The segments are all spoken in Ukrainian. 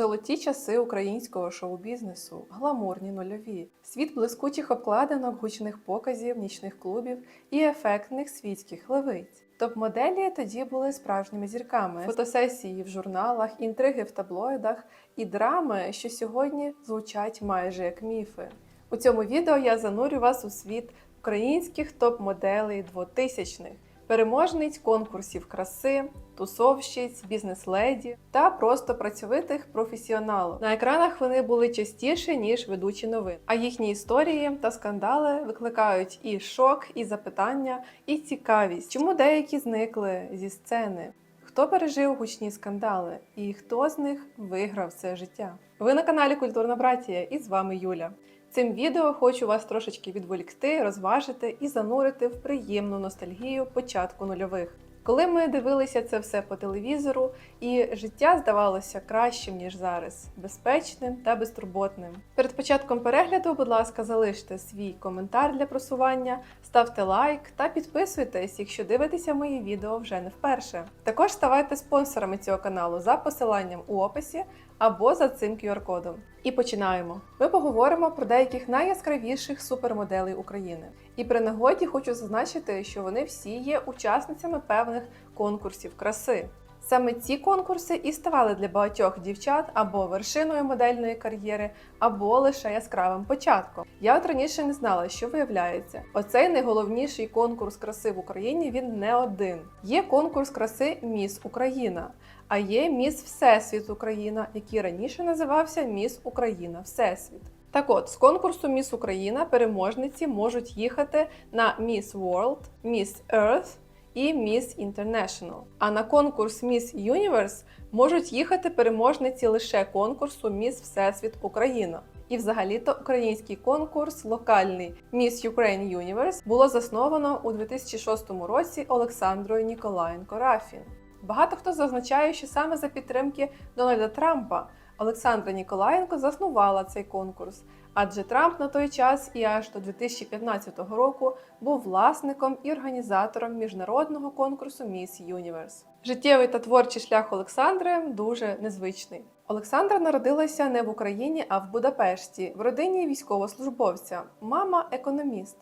Золоті часи українського шоу-бізнесу, гламурні нульові, світ блискучих обкладинок, гучних показів, нічних клубів і ефектних світських левиць. Топ-моделі тоді були справжніми зірками, фотосесії в журналах, інтриги в таблоїдах і драми, що сьогодні звучать майже як міфи. У цьому відео я занурю вас у світ українських топ-моделей 2000-х, переможниць конкурсів краси, тусовщиць, бізнес-леді та просто працьовитих професіоналів. На екранах вони були частіше ніж ведучі новин. А їхні історії та скандали викликають і шок, і запитання, і цікавість, чому деякі зникли зі сцени. Хто пережив гучні скандали і хто з них виграв це життя? Ви на каналі Культурна Братія і з вами Юля. Цим відео хочу вас трошечки відволікти, розважити і занурити в приємну ностальгію початку нульових. Коли ми дивилися це все по телевізору, і життя здавалося кращим ніж зараз, безпечним та безтурботним. Перед початком перегляду, будь ласка, залиште свій коментар для просування, ставте лайк та підписуйтесь, якщо дивитеся мої відео вже не вперше. Також ставайте спонсорами цього каналу за посиланням у описі або за цим QR-кодом. І починаємо. Ми поговоримо про деяких найяскравіших супермоделей України. І при нагоді хочу зазначити, що вони всі є учасницями певних конкурсів краси. Саме ці конкурси і ставали для багатьох дівчат або вершиною модельної кар'єри, або лише яскравим початком. Я от раніше не знала, що виявляється. Оцей найголовніший конкурс краси в Україні він не один. Є конкурс краси Міс Україна, а є Міс Всесвіт Україна, який раніше називався Міс Україна Всесвіт. Так от, з конкурсу Міс Україна переможниці можуть їхати на Міс World, Міс Earth і Міс International. А на конкурс Міс Universe можуть їхати переможниці лише конкурсу Міс Всесвіт Україна. І взагалі-то український конкурс локальний Miss Ukraine Universe було засновано у 2006 році Олександрою Ніколаєнко Рафін. Багато хто зазначає, що саме за підтримки Дональда Трампа Олександра Ніколаєнко заснувала цей конкурс, адже Трамп на той час і аж до 2015 року був власником і організатором міжнародного конкурсу Міс Юніверс. Життєвий та творчий шлях Олександри дуже незвичний. Олександра народилася не в Україні, а в Будапешті, в родині військовослужбовця. Мама економіст.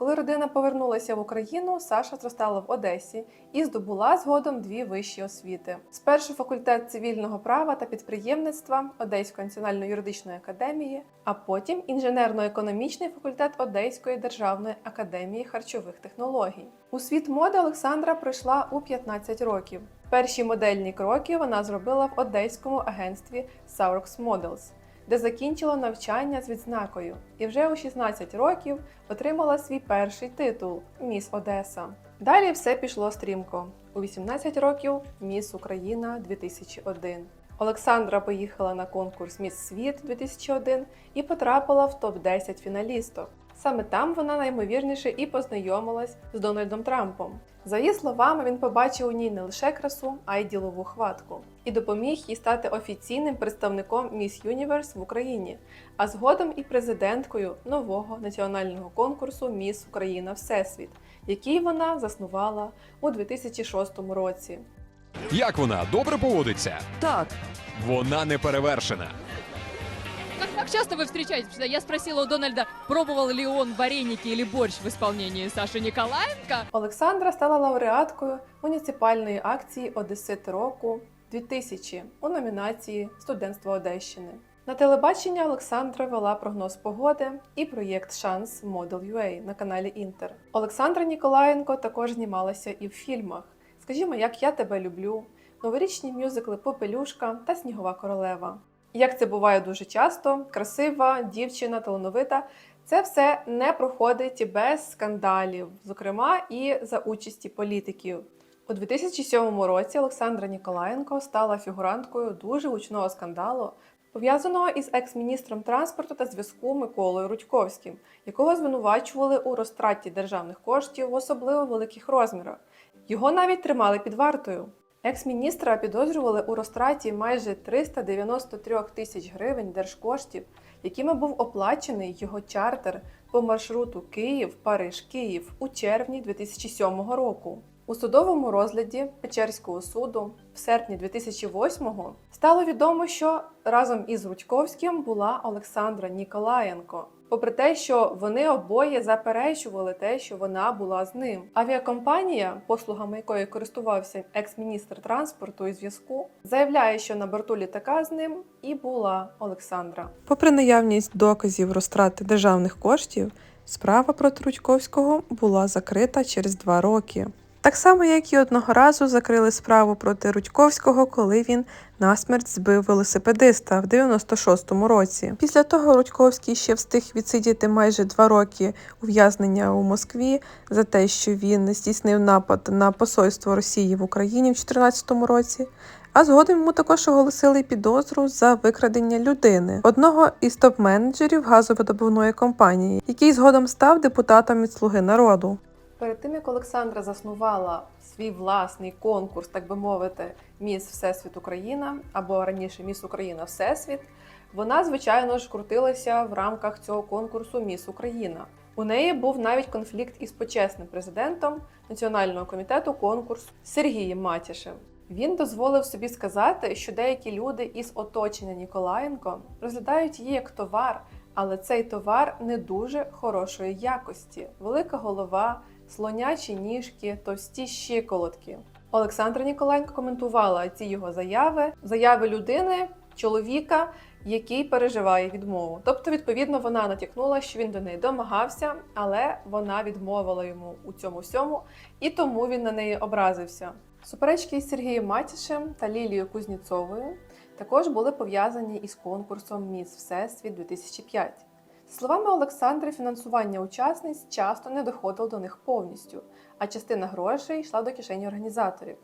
Коли родина повернулася в Україну, Саша зростала в Одесі і здобула згодом дві вищі освіти: спершу факультет цивільного права та підприємництва Одеської національної юридичної академії, а потім інженерно-економічний факультет Одеської державної академії харчових технологій. У світ моди Олександра прийшла у 15 років. Перші модельні кроки вона зробила в одеському агентстві Saurox Models де закінчила навчання з відзнакою, і вже у 16 років отримала свій перший титул Міс Одеса. Далі все пішло стрімко. У 18 років Міс Україна 2001. Олександра поїхала на конкурс Міс Світ 2001 і потрапила в топ-10 фіналісток. Саме там вона наймовірніше і познайомилась з Дональдом Трампом. За її словами, він побачив у ній не лише красу, а й ділову хватку і допоміг їй стати офіційним представником Міс Юніверс в Україні, а згодом і президенткою нового національного конкурсу Міс Україна Всесвіт, який вона заснувала у 2006 році. Як вона добре поводиться? Так, Вона не перевершена. Как, часто вы встречаетесь? Я спросила у Дональда, пробовал ли он вареники или борщ в исполнении Саши Николаенко. Олександра стала лауреаткою муніципальної акції Одесит року 2000 у номінації Студентство Одещини. На телебачення Олександра вела прогноз погоди і проєкт Шанс Model UA на каналі Інтер. Олександра Ніколаєнко також знімалася і в фільмах. Скажімо, як я тебе люблю, новорічні мюзикли Попелюшка та Снігова королева. Як це буває дуже часто, красива дівчина, талановита, це все не проходить без скандалів, зокрема і за участі політиків. У 2007 році Олександра Ніколаєнко стала фігуранткою дуже гучного скандалу, пов'язаного із екс-міністром транспорту та зв'язку Миколою Рудьковським, якого звинувачували у розтраті державних коштів в особливо великих розмірах. Його навіть тримали під вартою. Екс-міністра підозрювали у розтраті майже 393 тисяч гривень держкоштів, якими був оплачений його чартер по маршруту Київ-Париж-Київ у червні 2007 року. У судовому розгляді Печерського суду в серпні 2008-го стало відомо, що разом із Рудьковським була Олександра Ніколаєнко. Попри те, що вони обоє заперечували те, що вона була з ним. Авіакомпанія, послугами якої користувався екс-міністр транспорту і зв'язку, заявляє, що на борту літака з ним і була Олександра. Попри наявність доказів розтрати державних коштів, справа проти Рудьковського була закрита через два роки. Так само, як і одного разу закрили справу проти Рудьковського, коли він насмерть збив велосипедиста в 96-му році. Після того Рудьковський ще встиг відсидіти майже два роки ув'язнення у Москві за те, що він здійснив напад на посольство Росії в Україні в 2014 році. А згодом йому також оголосили підозру за викрадення людини, одного із топ-менеджерів газовидобувної компанії, який згодом став депутатом від Слуги народу. Перед тим як Олександра заснувала свій власний конкурс, так би мовити, Міс Всесвіт Україна або раніше Міс Україна Всесвіт, вона, звичайно ж, крутилася в рамках цього конкурсу Міс Україна. У неї був навіть конфлікт із почесним президентом Національного комітету конкурсу Сергієм Матішем. Він дозволив собі сказати, що деякі люди із оточення Ніколаєнко розглядають її як товар, але цей товар не дуже хорошої якості: велика голова, слонячі ніжки, товсті щиколотки. Олександра Ніколаєнко коментувала ці його заяви, заяви людини, чоловіка, який переживає відмову. Тобто, відповідно, вона натякнула, що він до неї домагався, але вона відмовила йому у цьому всьому, і тому він на неї образився. Суперечки із Сергієм Матішем та Лілією Кузніцовою також були пов'язані із конкурсом Міс Всесвіт 2005. Словами Олександри, фінансування учасниць часто не доходило до них повністю, а частина грошей йшла до кишені організаторів.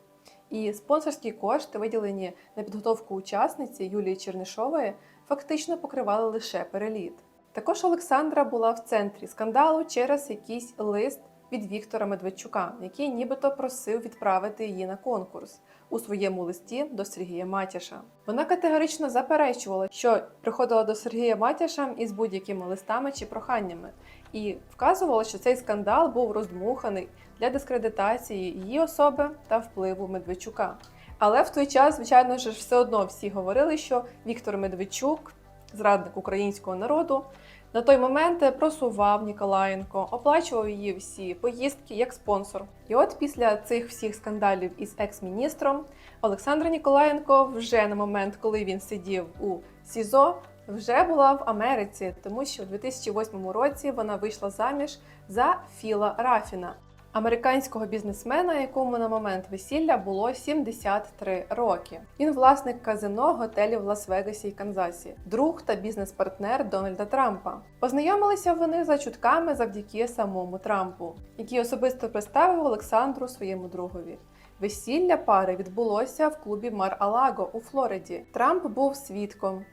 І спонсорські кошти, виділені на підготовку учасниці Юлії Чернишової, фактично покривали лише переліт. Також Олександра була в центрі скандалу через якийсь лист від Віктора Медведчука, який нібито просив відправити її на конкурс у своєму листі до Сергія Матяша. Вона категорично заперечувала, що приходила до Сергія Матяша із будь-якими листами чи проханнями, і вказувала, що цей скандал був роздмуханий для дискредитації її особи та впливу Медведчука. Але в той час, звичайно ж, все одно всі говорили, що Віктор Медведчук, зрадник українського народу, на той момент просував Ніколаєнко, оплачував її всі поїздки як спонсор. І от після цих всіх скандалів із екс-міністром Олександра Ніколаєнко вже на момент, коли він сидів у СІЗО, вже була в Америці, тому що в 2008 році вона вийшла заміж за Філа Рафіна, американського бізнесмена, якому на момент весілля було 73 роки. Він власник казино готелів в Лас-Вегасі і Канзасі, друг та бізнес-партнер Дональда Трампа. Познайомилися вони за чутками завдяки самому Трампу, який особисто представив Олександру своєму другові. Весілля пари відбулося в клубі Мар Алаго у Флориді. Трамп був свідком.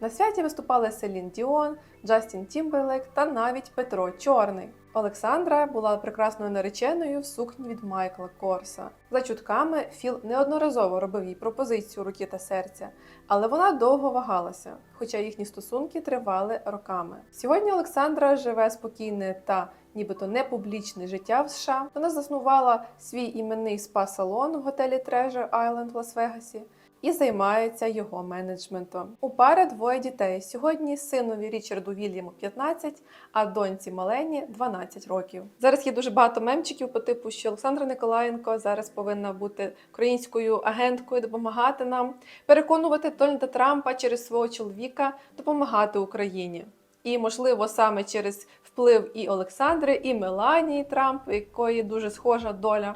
На святі виступали Селін Діон, Джастін Тімберлейк та навіть Петро Чорний. Олександра була прекрасною нареченою в сукні від Майкла Корса. За чутками, Філ неодноразово робив їй пропозицію руки та серця, але вона довго вагалася, хоча їхні стосунки тривали роками. Сьогодні Олександра живе спокійне та нібито не публічне життя в США. Вона заснувала свій іменний спа-салон в готелі Treasure Island в Лас-Вегасі і займається його менеджментом. У пари двоє дітей. Сьогодні синові Річарду Вільяму 15, а доньці Малені 12 років. Зараз є дуже багато мемчиків по типу, що Олександра Николаєнко зараз повинна бути українською агенткою, допомагати нам, переконувати Дональда Трампа через свого чоловіка допомагати Україні. І, можливо, саме через вплив і Олександри, і Меланії Трамп, якої дуже схожа доля,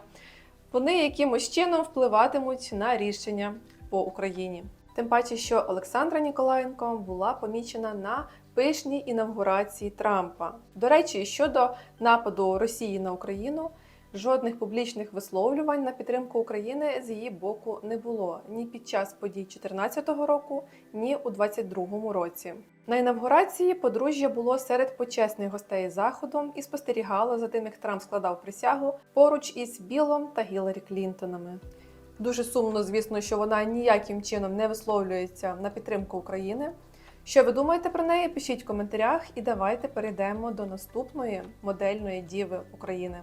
вони якимось чином впливатимуть на рішення по Україні. Тим паче, що Олександра Ніколаєнко була помічена на пишній інавгурації Трампа. До речі, щодо нападу Росії на Україну, жодних публічних висловлювань на підтримку України з її боку не було ні під час подій 2014 року, ні у 2022 році. На інавгурації подружжя було серед почесних гостей заходу і спостерігало за тим, як Трамп складав присягу поруч із Білом та Гіларі Клінтонами. Дуже сумно, звісно, що вона ніяким чином не висловлюється на підтримку України. Що ви думаєте про неї? Пишіть в коментарях і давайте перейдемо до наступної модельної діви України.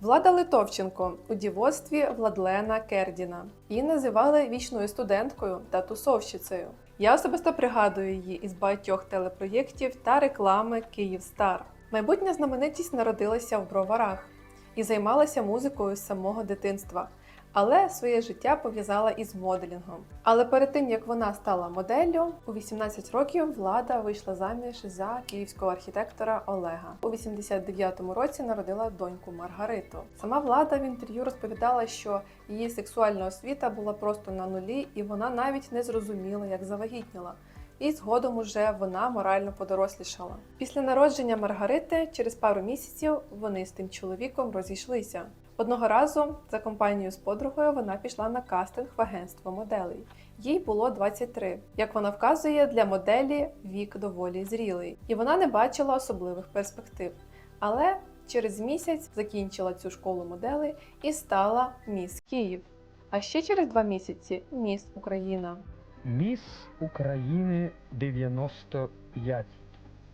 Влада Литовченко у дівоцтві Владлена Кердіна. Її називали вічною студенткою та тусовщицею. Я особисто пригадую її із багатьох телепроєктів та реклами Київстар. Майбутня знаменитість народилася в броварах і займалася музикою з самого дитинства, але своє життя пов'язала із моделінгом. Але перед тим як вона стала моделлю, у 18 років влада вийшла заміж за київського архітектора Олега. У 89-му році народила доньку Маргариту. Сама влада в інтерв'ю розповідала, що її сексуальна освіта була просто на нулі, і вона навіть не зрозуміла, як завагітніла. І згодом уже вона морально подорослішала. Після народження Маргарити через пару місяців вони з тим чоловіком розійшлися. Одного разу за компанією з подругою вона пішла на кастинг в агентство моделей. Їй було 23. Як вона вказує, для моделі вік доволі зрілий, і вона не бачила особливих перспектив. Але через місяць закінчила цю школу моделей і стала міс Київ. А ще через два місяці міс Україна. Міс України 95.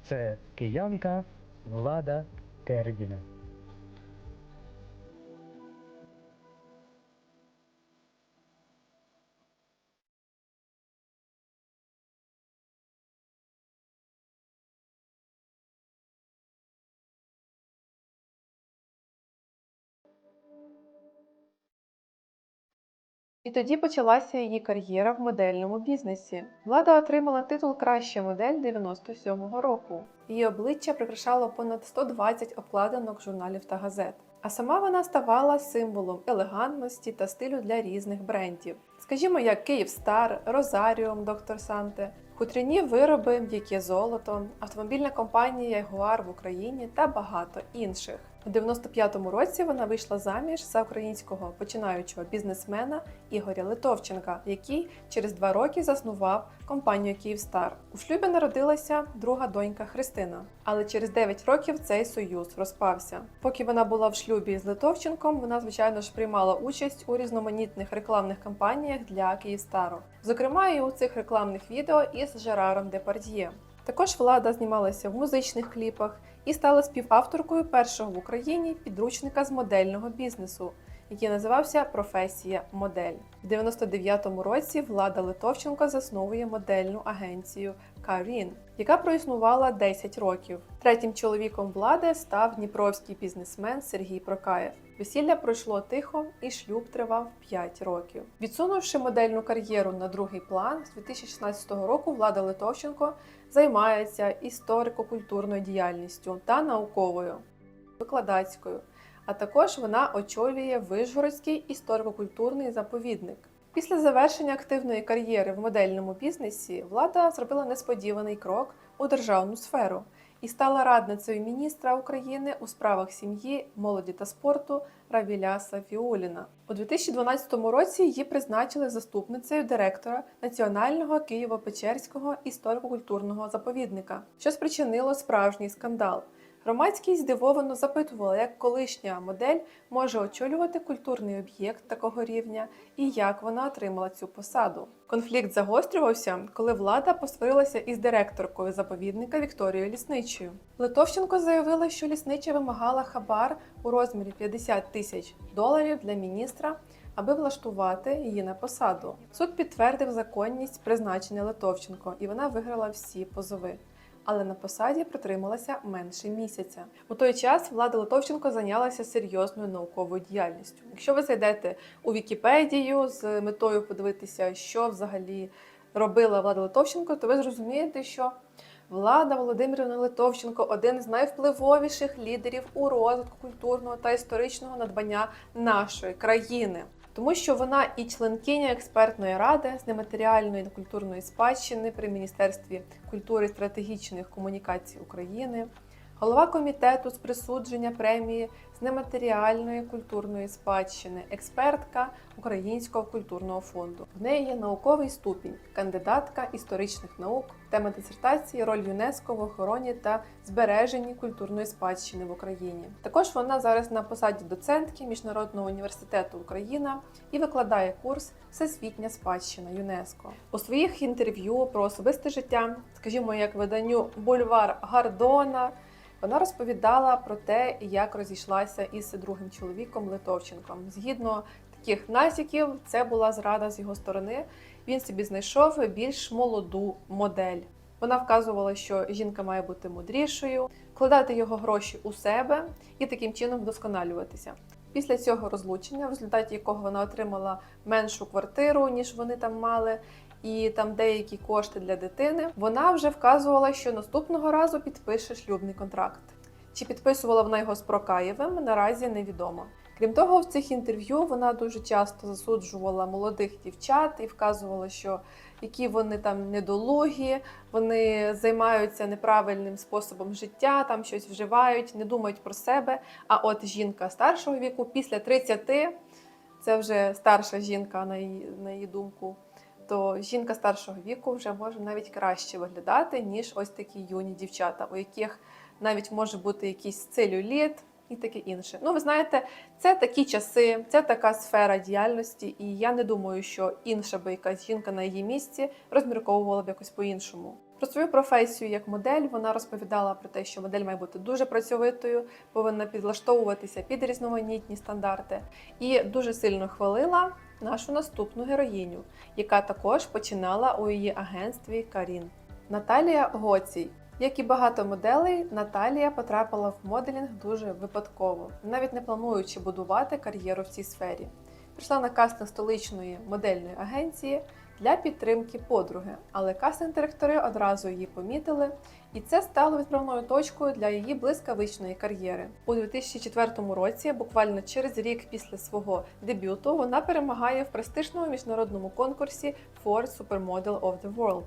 Це киянка Влада Кердіна. І тоді почалася її кар'єра в модельному бізнесі. Влада отримала титул Краща модель 97-го року. Її обличчя прикрашало понад 120 обкладинок журналів та газет. А сама вона ставала символом елегантності та стилю для різних брендів. Скажімо, як Київстар, Розаріум, Доктор Санте, хутряні вироби, м'яке золото, автомобільна компанія Ягуар в Україні та багато інших. У 95-му році вона вийшла заміж за українського починаючого бізнесмена Ігоря Литовченка, який через два роки заснував компанію Київстар. У шлюбі народилася друга донька Христина, але через 9 років цей союз розпався. Поки вона була в шлюбі з Литовченком, вона звичайно ж приймала участь у різноманітних рекламних кампаніях для Київстару, зокрема і у цих рекламних відео із Жераром Депардьє. Також влада знімалася в музичних кліпах і стала співавторкою першого в Україні підручника з модельного бізнесу, який називався Професія модель. В 99-му році влада Литовченко засновує модельну агенцію Карін, яка проіснувала 10 років. Третім чоловіком влади став дніпровський бізнесмен Сергій Прокаєв. Весілля пройшло тихо, і шлюб тривав 5 років. Відсунувши модельну кар'єру на другий план, з 2016 року влада Литовченко займається історико-культурною діяльністю та науковою, викладацькою. А також вона очолює Вишгородський історико-культурний заповідник. Після завершення активної кар'єри в модельному бізнесі влада зробила несподіваний крок у державну сферу і стала радницею міністра України у справах сім'ї, молоді та спорту Равіляса Фіуліна. У 2012 році її призначили заступницею директора Національного Києво-Печерського історико-культурного заповідника, що спричинило справжній скандал. Громадськість здивовано запитувала, як колишня модель може очолювати культурний об'єкт такого рівня і як вона отримала цю посаду. Конфлікт загострювався, коли влада посварилася із директоркою заповідника Вікторією Лісничою. Литовченко заявила, що ліснича вимагала хабар у розмірі 50 тисяч доларів для міністра. Аби влаштувати її на посаду, суд підтвердив законність призначення Литовченко, і вона виграла всі позови але на посаді протрималася менше місяця. У той час влада Литовченко зайнялася серйозною науковою діяльністю. Якщо ви зайдете у Вікіпедію з метою подивитися, що взагалі робила влада Литовченко, то ви зрозумієте, що влада Володимирівна Литовченко один з найвпливовіших лідерів у розвитку культурного та історичного надбання нашої країни тому що вона і членкиня експертної ради з нематеріальної та культурної спадщини при Міністерстві культури і стратегічних комунікацій України, голова комітету з присудження премії з нематеріальної культурної спадщини, експертка Українського культурного фонду. В неї є науковий ступінь, кандидатка історичних наук, тема дисертації роль ЮНЕСКО в охороні та збереженні культурної спадщини в Україні. Також вона зараз на посаді доцентки Міжнародного університету Україна і викладає курс Всесвітня спадщина ЮНЕСКО. У своїх інтерв'ю про особисте життя, скажімо, як виданню Бульвар Гардона. Вона розповідала про те, як розійшлася із другим чоловіком Литовченком. Згідно таких натяків, це була зрада з його сторони. Він собі знайшов більш молоду модель. Вона вказувала, що жінка має бути мудрішою, вкладати його гроші у себе і таким чином вдосконалюватися. Після цього розлучення, в результаті якого вона отримала меншу квартиру, ніж вони там мали, і там деякі кошти для дитини, вона вже вказувала, що наступного разу підпише шлюбний контракт. Чи підписувала вона його з Прокаєвим, наразі невідомо. Крім того, в цих інтерв'ю вона дуже часто засуджувала молодих дівчат і вказувала, що які вони там недолугі, вони займаються неправильним способом життя, там щось вживають, не думають про себе. А от жінка старшого віку, після 30, це вже старша жінка, на її, на її думку, то жінка старшого віку вже може навіть краще виглядати, ніж ось такі юні дівчата, у яких навіть може бути якийсь целюліт і таке інше. Ну, ви знаєте, це такі часи, це така сфера діяльності, і я не думаю, що інша би якась жінка на її місці розмірковувала б якось по-іншому. Про свою професію як модель вона розповідала про те, що модель має бути дуже працьовитою, повинна підлаштовуватися під різноманітні стандарти, і дуже сильно хвалила нашу наступну героїню, яка також починала у її агентстві Карін. Наталія Гоцій. Як і багато моделей, Наталія потрапила в моделінг дуже випадково, навіть не плануючи будувати кар'єру в цій сфері. Прийшла на кастинг столичної модельної агенції для підтримки подруги, але кастинг-директори одразу її помітили, і це стало відправною точкою для її блискавичної кар'єри. У 2004 році, буквально через рік після свого дебюту, вона перемагає в престижному міжнародному конкурсі Ford Supermodel of the World.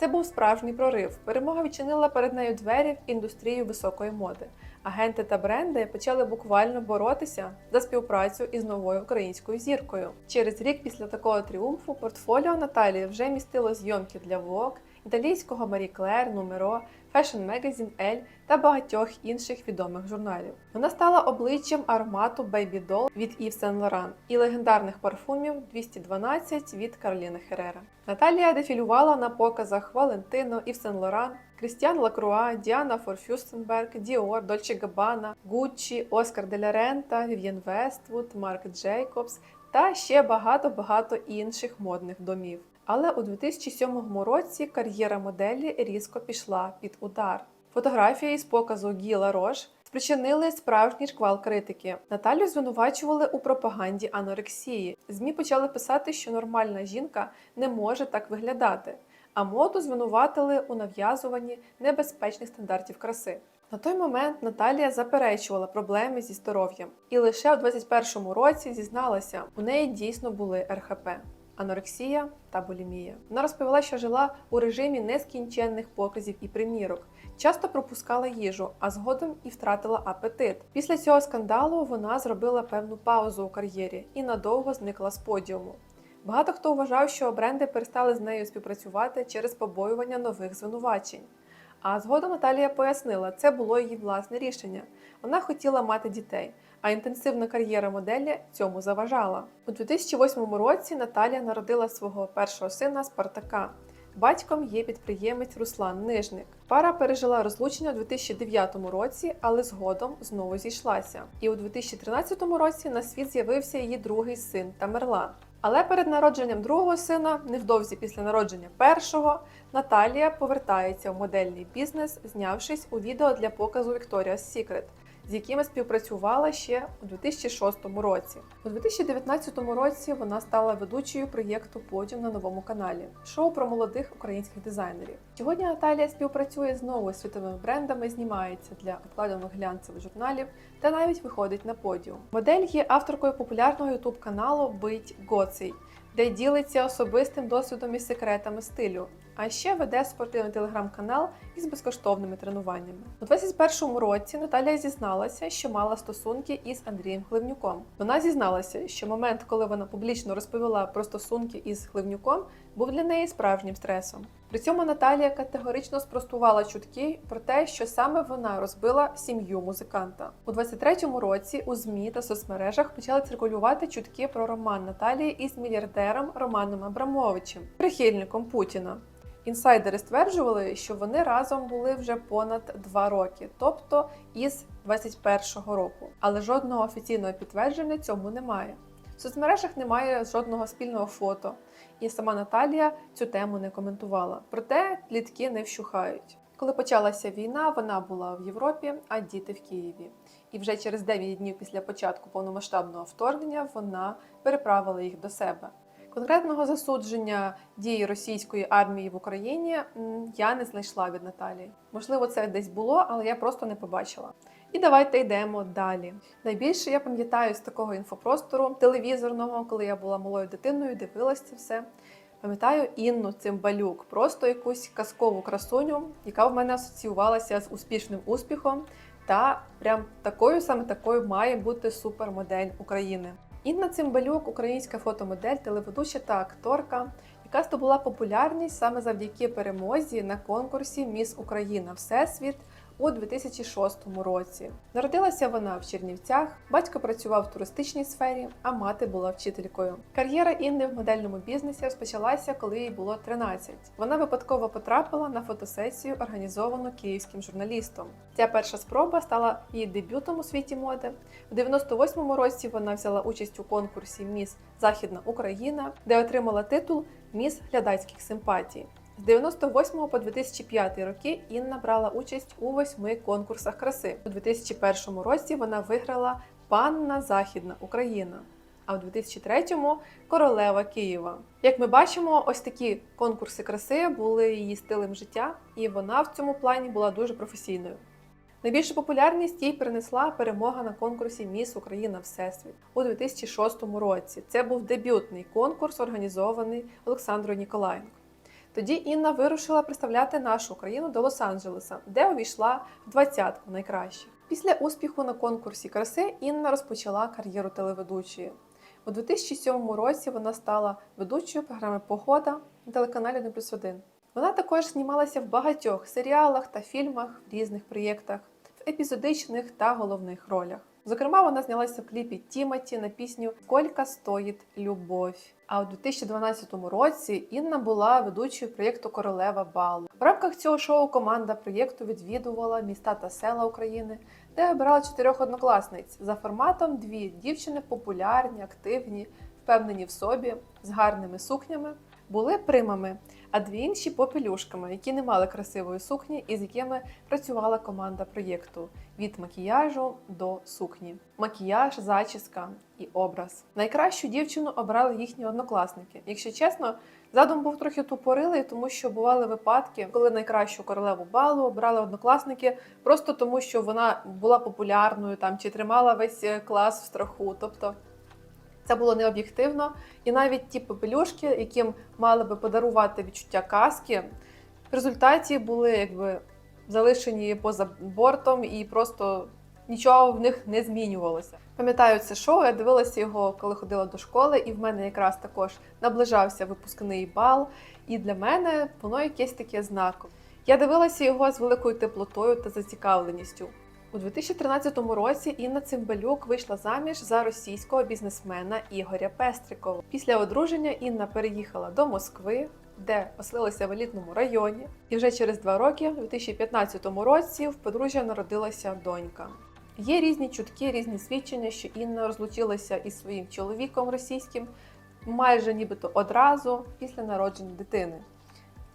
Це був справжній прорив. Перемога відчинила перед нею двері в індустрію високої моди. Агенти та бренди почали буквально боротися за співпрацю із новою українською зіркою. Через рік після такого тріумфу портфоліо Наталії вже містило зйомки для Vogue, італійського Marie Claire, Numero, Fashion Magazine Elle та багатьох інших відомих журналів. Вона стала обличчям аромату Baby Doll від Yves Saint Laurent і легендарних парфумів 212 від Кароліни Херера. Наталія дефілювала на показах Valentino, Yves Saint Laurent, Крістіан Лакруа, Діана Форфюстенберг, Діор, Дольче Габбана, Гуччі, Оскар Деля Рента, Вів'єн Вествуд, Марк Джейкобс та ще багато-багато інших модних домів. Але у 2007 році кар'єра моделі різко пішла під удар. Фотографії з показу Гіла Рош спричинили справжній шквал критики. Наталю звинувачували у пропаганді анорексії. ЗМІ почали писати, що нормальна жінка не може так виглядати, а моду звинуватили у нав'язуванні небезпечних стандартів краси. На той момент Наталія заперечувала проблеми зі здоров'ям і лише у 21-му році зізналася, у неї дійсно були РХП анорексія та булімія. Вона розповіла, що жила у режимі нескінченних показів і примірок, часто пропускала їжу, а згодом і втратила апетит. Після цього скандалу вона зробила певну паузу у кар'єрі і надовго зникла з подіуму. Багато хто вважав, що бренди перестали з нею співпрацювати через побоювання нових звинувачень. А згодом Наталія пояснила, це було її власне рішення. Вона хотіла мати дітей, а інтенсивна кар'єра моделі цьому заважала. У 2008 році Наталія народила свого першого сина Спартака. Батьком є підприємець Руслан Нижник. Пара пережила розлучення у 2009 році, але згодом знову зійшлася. І у 2013 році на світ з'явився її другий син Тамерлан. Але перед народженням другого сина, невдовзі після народження першого, Наталія повертається в модельний бізнес, знявшись у відео для показу Victoria's Secret, з якими співпрацювала ще у 2006 році. У 2019 році вона стала ведучою проєкту Подіум на новому каналі шоу про молодих українських дизайнерів. Сьогодні Наталія співпрацює знову з світовими брендами, знімається для обкладених глянцевих журналів та навіть виходить на подіум. Модель є авторкою популярного ютуб каналу Бить Гоцей, де ділиться особистим досвідом і секретами стилю. А ще веде спортивний телеграм-канал із безкоштовними тренуваннями. У 2021 році Наталія зізналася, що мала стосунки із Андрієм Хливнюком. Вона зізналася, що момент, коли вона публічно розповіла про стосунки із Хливнюком, був для неї справжнім стресом. При цьому Наталія категорично спростувала чутки про те, що саме вона розбила сім'ю музиканта. У 23-му році у ЗМІ та соцмережах почали циркулювати чутки про роман Наталії із мільярдером Романом Абрамовичем, прихильником Путіна. Інсайдери стверджували, що вони разом були вже понад два роки, тобто із 21-го року. Але жодного офіційного підтвердження цьому немає. В соцмережах немає жодного спільного фото, і сама Наталія цю тему не коментувала. Проте плітки не вщухають. Коли почалася війна, вона була в Європі, а діти в Києві. І вже через 9 днів після початку повномасштабного вторгнення вона переправила їх до себе. Конкретного засудження дії російської армії в Україні я не знайшла від Наталії. Можливо, це десь було, але я просто не побачила. І давайте йдемо далі. Найбільше я пам'ятаю з такого інфопростору телевізорного, коли я була малою дитиною, дивилась це все. Пам'ятаю Інну Цимбалюк, просто якусь казкову красуню, яка в мене асоціювалася з успішним успіхом. Та прям такою саме такою має бути супермодель України. Інна Цимбалюк, українська фотомодель, телеведуча та акторка, яка здобула популярність саме завдяки перемозі на конкурсі Міс Україна. Всесвіт у 2006 році. Народилася вона в Чернівцях, батько працював в туристичній сфері, а мати була вчителькою. Кар'єра Інни в модельному бізнесі розпочалася, коли їй було 13. Вона випадково потрапила на фотосесію, організовану київським журналістом. Ця перша спроба стала її дебютом у світі моди. У 98-му році вона взяла участь у конкурсі Міс Західна Україна, де отримала титул Міс глядацьких симпатій. З 98 по 2005 роки Інна брала участь у восьми конкурсах краси. У 2001 році вона виграла Панна Західна Україна. А в 2003-му королева Києва. Як ми бачимо, ось такі конкурси краси були її стилем життя, і вона в цьому плані була дуже професійною. Найбільшу популярність їй принесла перемога на конкурсі Міс Україна Всесвіт у 2006 році. Це був дебютний конкурс, організований Олександрою Ніколаєнко. Тоді Інна вирушила представляти нашу країну до Лос-Анджелеса, де увійшла в двадцятку найкращих. Після успіху на конкурсі краси Інна розпочала кар'єру телеведучої. У 2007 році вона стала ведучою програми Погода на телеканалі 1 плюс 1. Вона також знімалася в багатьох серіалах та фільмах в різних проєктах, в епізодичних та головних ролях. Зокрема, вона знялася в кліпі Тімоті на пісню Сколько стоїть любов. А у 2012 році Інна була ведучою проєкту Королева Балу. В рамках цього шоу команда проєкту відвідувала міста та села України, де обирала чотирьох однокласниць за форматом дві дівчини популярні, активні, впевнені в собі, з гарними сукнями, були примами, а дві інші попелюшками, які не мали красивої сукні і з якими працювала команда проєкту від макіяжу до сукні. Макіяж, зачіска і образ. Найкращу дівчину обрали їхні однокласники. Якщо чесно, задум був трохи тупорилий, тому що бували випадки, коли найкращу королеву балу обрали однокласники просто тому, що вона була популярною там чи тримала весь е, клас в страху. Тобто це було необ'єктивно. І навіть ті попелюшки, яким мали би подарувати відчуття казки, в результаті були якби залишені поза бортом і просто нічого в них не змінювалося. Пам'ятаю це шоу, я дивилася його, коли ходила до школи, і в мене якраз також наближався випускний бал. І для мене воно якесь таке знакове. Я дивилася його з великою теплотою та зацікавленістю. У 2013 році Інна Цимбалюк вийшла заміж за російського бізнесмена Ігоря Пестрикова. Після одруження Інна переїхала до Москви, де оселилася в елітному районі. І вже через два роки, у 2015 році, в подружжя народилася донька. Є різні чутки, різні свідчення, що Інна розлучилася із своїм чоловіком російським майже нібито одразу після народження дитини.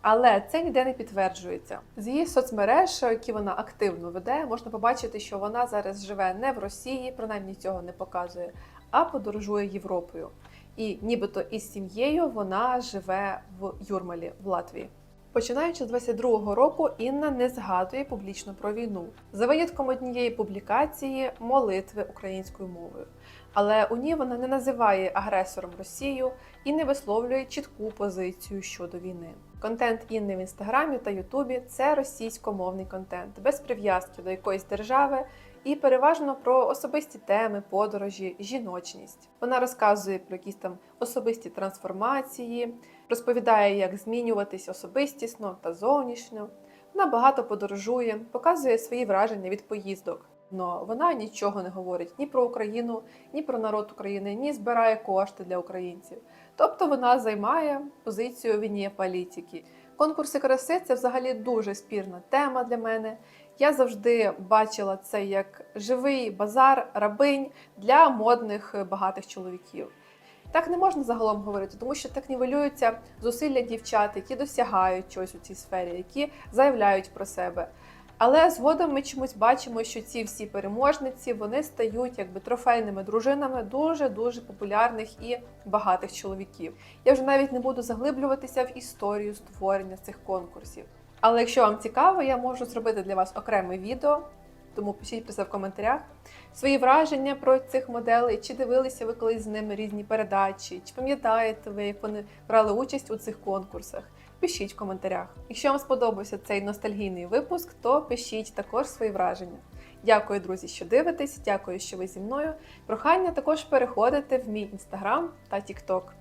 Але це ніде не підтверджується. З її соцмереж, які вона активно веде, можна побачити, що вона зараз живе не в Росії, принаймні цього не показує, а подорожує Європою. І нібито із сім'єю вона живе в Юрмалі в Латвії. Починаючи з 22-го року, Інна не згадує публічно про війну за винятком однієї публікації молитви українською мовою. Але у ній вона не називає агресором Росію і не висловлює чітку позицію щодо війни. Контент Інни в інстаграмі та Ютубі це російськомовний контент, без прив'язки до якоїсь держави і переважно про особисті теми, подорожі, жіночність. Вона розказує про якісь там особисті трансформації, розповідає, як змінюватись особистісно та зовнішньо. Вона багато подорожує, показує свої враження від поїздок. Но вона нічого не говорить ні про Україну, ні про народ України, ні збирає кошти для українців. Тобто вона займає позицію війні політики. Конкурси краси це взагалі дуже спірна тема для мене. Я завжди бачила це як живий базар, рабинь для модних е, багатих чоловіків. Так не можна загалом говорити, тому що так нівелюються зусилля дівчат, які досягають чогось у цій сфері, які заявляють про себе. Але згодом ми чомусь бачимо, що ці всі переможниці вони стають якби трофейними дружинами дуже дуже популярних і багатих чоловіків. Я вже навіть не буду заглиблюватися в історію створення цих конкурсів. Але якщо вам цікаво, я можу зробити для вас окреме відео, тому пишіть про це в коментарях. Свої враження про цих моделей, чи дивилися ви колись з ними різні передачі, чи пам'ятаєте ви, як вони брали участь у цих конкурсах? Пишіть в коментарях. Якщо вам сподобався цей ностальгійний випуск, то пишіть також свої враження. Дякую, друзі, що дивитесь. Дякую, що ви зі мною. Прохання також переходити в мій інстаграм та тікток.